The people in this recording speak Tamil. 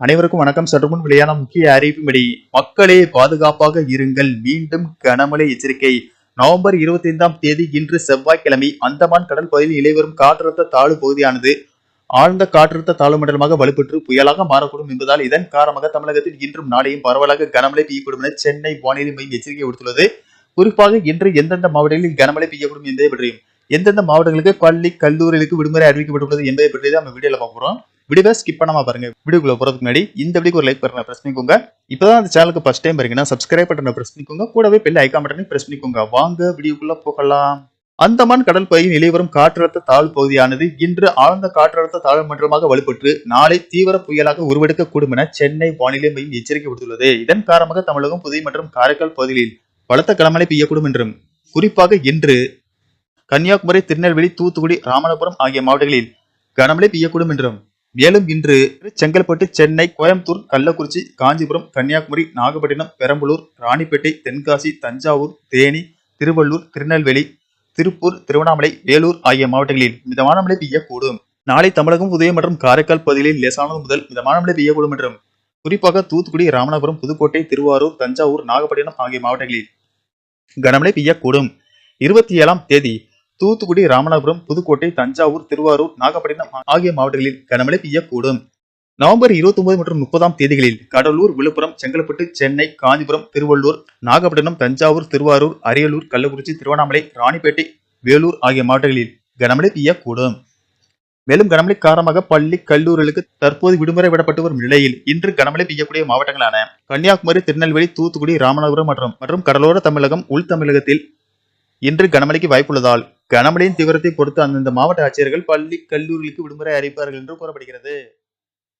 அனைவருக்கும் வணக்கம். சற்று முன் வெளியான முக்கிய அறிவிப்பின்படி மக்களே பாதுகாப்பாக இருங்கள். மீண்டும் கனமழை எச்சரிக்கை. நவம்பர் இருபத்தி ஐந்தாம் தேதி இன்று செவ்வாய்க்கிழமை அந்தமான் கடல் பகுதியில் நிலைவரும் காற்றழுத்த தாழ்வு பகுதியானது ஆழ்ந்த காற்றழுத்த தாழ்வு மண்டலமாக வலுப்பெற்று புயலாக மாறக்கூடும் என்பதால் இதன் காரணமாக தமிழகத்தில் இன்றும் நாளையும் பரவலாக கனமழை பெய்யக்கூடும் என சென்னை வானிலை மையம் எச்சரிக்கை விடுத்துள்ளது. குறிப்பாக இன்று எந்தெந்த மாவட்டங்களில் கனமழை பெய்யக்கூடும் என்பதை பற்றியும் எந்தெந்த மாவட்டங்களுக்கு பள்ளி கல்லூரிகளுக்கு விடுமுறை அறிவிக்கப்பட்டுள்ளது என்பதை பற்றி தான் நம்ம வீடியோல பார்க்குறோம் வீடியோவை ஸ்கிப் பண்ணாம பாருங்க. வீடியோக்குள்ள போறதுக்கு முன்னாடி இந்த வீடியோக்கு ஒரு லைக் பண்ணுங்க பிரஸ் பண்ணிக்கோங்க. இப்பதான் அந்த சேனலுக்கு ஃபர்ஸ்ட் டைம் பாருங்கன்னா சப்ஸ்கிரைப் பட்டனை பிரஸ் பண்ணிக்கோங்க. கூடவே பெல் ஐக்கா பட்டனை பிரஸ் பண்ணிக்கோங்க. வாங்க வீடியோக்குள்ள போகலாம். அந்தமான் கடல் பகுதியில் நிலைவரும் காற்றழுத்த தாழ்வு பகுதியானது இன்று ஆழ்ந்த காற்றழுத்த தாழ்வு மன்றமாக வலுப்பெற்று நாளை தீவிர புயலாக உருவெடுக்கக்கூடும் என சென்னை வானிலை மையம் எச்சரிக்கை விடுத்துள்ளது. இதன் காரணமாக தமிழகம் புதுவை மற்றும் காரைக்கால் பகுதிகளில் பலத்த கனமழை பெய்யக்கூடும் என்றும் குறிப்பாக இன்று கன்னியாகுமரி திருநெல்வேலி தூத்துக்குடி ராமநாதபுரம் ஆகிய மாவட்டங்களில் கனமழை பெய்யக்கூடும் என்றும் மேலும் இன்று செங்கல்பட்டு சென்னை கோயம்புத்தூர் கள்ளக்குறிச்சி காஞ்சிபுரம் கன்னியாகுமரி நாகப்பட்டினம் பெரம்பலூர் ராணிப்பேட்டை தென்காசி தஞ்சாவூர் தேனி திருவள்ளூர் திருநெல்வேலி திருப்பூர் திருவண்ணாமலை வேலூர் ஆகிய மாவட்டங்களில் மிதமான மழை பெய்யக்கூடும். நாளை தமிழகம் உதயம் மற்றும் காரைக்கால் பகுதிகளில் லேசானது முதல் மிதமான மழை பெய்யக்கூடும் என்றும் குறிப்பாக தூத்துக்குடி ராமநாதபுரம் புதுக்கோட்டை திருவாரூர் தஞ்சாவூர் நாகப்பட்டினம் ஆகிய மாவட்டங்களில் கனமழை பெய்யக்கூடும். இருபத்தி ஏழாம் தேதி தூத்துக்குடி ராமநாதபுரம் புதுக்கோட்டை தஞ்சாவூர் திருவாரூர் நாகப்பட்டினம் ஆகிய மாவட்டங்களில் கனமழை பெய்யக்கூடும். நவம்பர் இருபத்தி ஒன்பது மற்றும் முப்பதாம் தேதிகளில் கடலூர் விழுப்புரம் செங்கல்பட்டு சென்னை காஞ்சிபுரம் திருவள்ளூர் நாகப்பட்டினம் தஞ்சாவூர் திருவாரூர் அரியலூர் கள்ளக்குறிச்சி திருவண்ணாமலை ராணிப்பேட்டை வேலூர் ஆகிய மாவட்டங்களில் கனமழை பெய்யக்கூடும். மேலும் கனமழை காரணமாக பள்ளி கல்லூரிகளுக்கு தற்போது விடுமுறை விடப்பட்டு வரும் நிலையில் இன்று கனமழை பெய்யக்கூடிய மாவட்டங்களான கன்னியாகுமரி திருநெல்வேலி தூத்துக்குடி ராமநாதபுரம் மற்றும் மற்றும் கடலோர தமிழகம் உள் தமிழகத்தில் இன்று கனமழைக்கு வாய்ப்புள்ளதால் கனமழையின் தீவிரத்தை பொறுத்து அந்தந்த மாவட்ட ஆட்சியர்கள் பள்ளி கல்லூரிகளுக்கு விடுமுறை அறிவிப்பார்கள் என்று கூறப்படுகிறது.